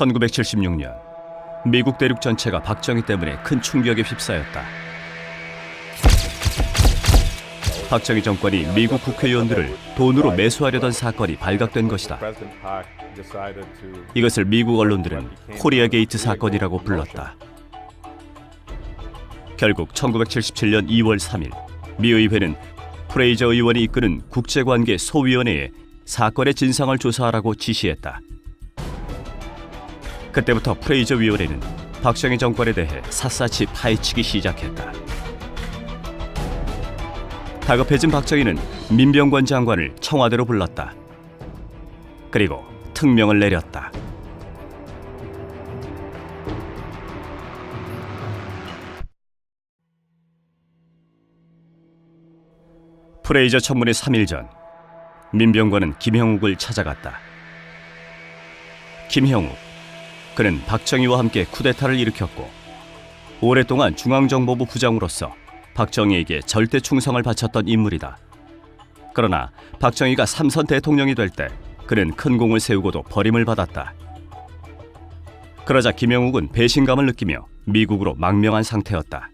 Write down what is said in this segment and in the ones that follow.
1976년 미국 대륙 전체가 박정희 때문에 큰 충격에 휩싸였다. 박정희 정권이 미국 국회의원들을 돈으로 매수하려던 사건이 발각된 것이다. 이것을 미국 언론들은 코리아 게이트 사건이라고 불렀다. 결국 1977년 2월 3일 미 의회는 프레이저 의원이 이끄는 국제관계 소위원회에 사건의 진상을 조사하라고 지시했다. 그때부터 프레이저 위원회는 박정희 정권에 대해 샅샅이 파헤치기 시작했다. 다급해진 박정희는 민병관 장관을 청와대로 불렀다. 그리고 특명을 내렸다. 프레이저 청문회 3일 전 민병관은 김형욱을 찾아갔다. 김형욱 그는 박정희와 함께 쿠데타를 일으켰고 오랫동안 중앙정보부 부장으로서 박정희에게 절대 충성을 바쳤던 인물이다. 그러나 박정희가 삼선 대통령이 될 때 그는 큰 공을 세우고도 버림을 받았다. 그러자 김영욱은 배신감을 느끼며 미국으로 망명한 상태였다.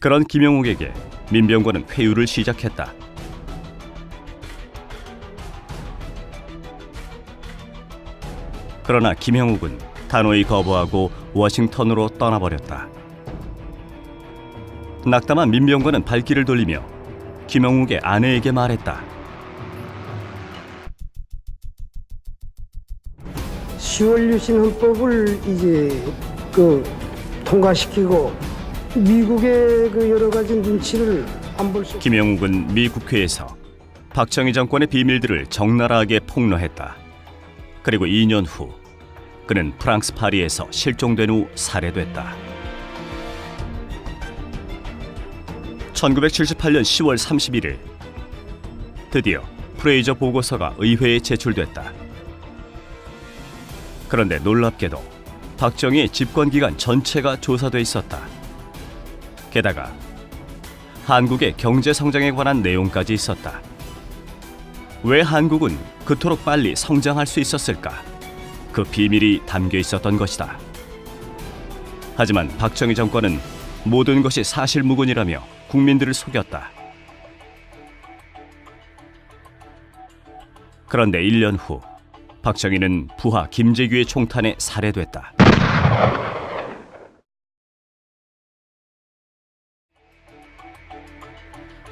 그런 김영욱에게 민병관은 회유를 시작했다. 그러나 김형욱은 단호히 거부하고 워싱턴으로 떠나버렸다. 낙담한 민병관은 발길을 돌리며 김형욱의 아내에게 말했다. 10월 유신 헌법을 이제 그 통과시키고 미국의 그 여러 가지 눈치를 안 볼 수. 김영욱은 미 국회에서 박정희 정권의 비밀들을 적나라하게 폭로했다. 그리고 2년 후 그는 프랑스 파리에서 실종된 후 살해됐다. 1978년 10월 31일 드디어 프레이저 보고서가 의회에 제출됐다. 그런데 놀랍게도 박정희의 집권 기간 전체가 조사돼 있었다. 게다가 한국의 경제 성장에 관한 내용까지 있었다. 왜 한국은 그토록 빨리 성장할 수 있었을까? 그 비밀이 담겨 있었던 것이다. 하지만 박정희 정권은 모든 것이 사실무근이라며 국민들을 속였다. 그런데 1년 후 박정희는 부하 김재규의 총탄에 살해됐다.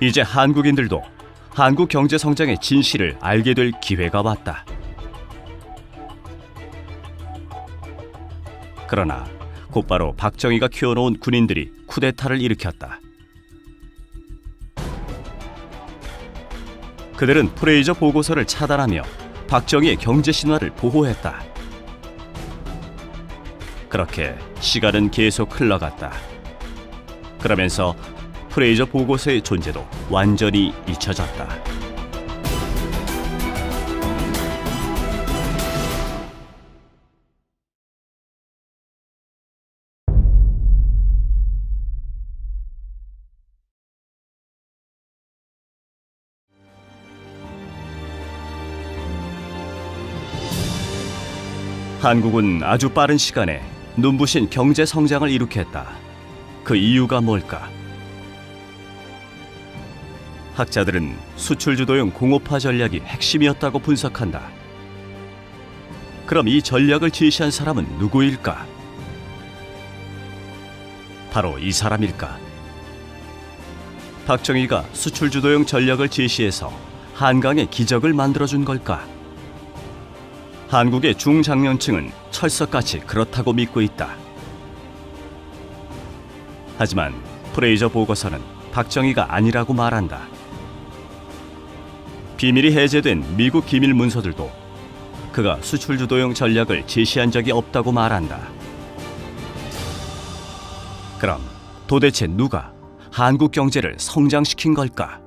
이제 한국인들도 한국 경제 성장의 진실을 알게 될 기회가 왔다. 그러나 곧바로 박정희가 키워놓은 군인들이 쿠데타를 일으켰다. 그들은 프레이저 보고서를 차단하며 박정희의 경제 신화를 보호했다. 그렇게 시간은 계속 흘러갔다. 그러면서 프레이저 보고서의 존재도 완전히 잊혀졌다. 한국은 아주 빠른 시간에 눈부신 경제 성장을 이룩했다. 그 이유가 뭘까? 학자들은 수출 주도형 공업화 전략이 핵심이었다고 분석한다. 그럼 이 전략을 지시한 사람은 누구일까? 바로 이 사람일까? 박정희가 수출 주도형 전략을 제시해서 한강의 기적을 만들어준 걸까? 한국의 중장년층은 철석같이 그렇다고 믿고 있다. 하지만 프레이저 보고서는 박정희가 아니라고 말한다. 비밀이 해제된 미국 기밀 문서들도 그가 수출 주도형 전략을 제시한 적이 없다고 말한다. 그럼 도대체 누가 한국 경제를 성장시킨 걸까?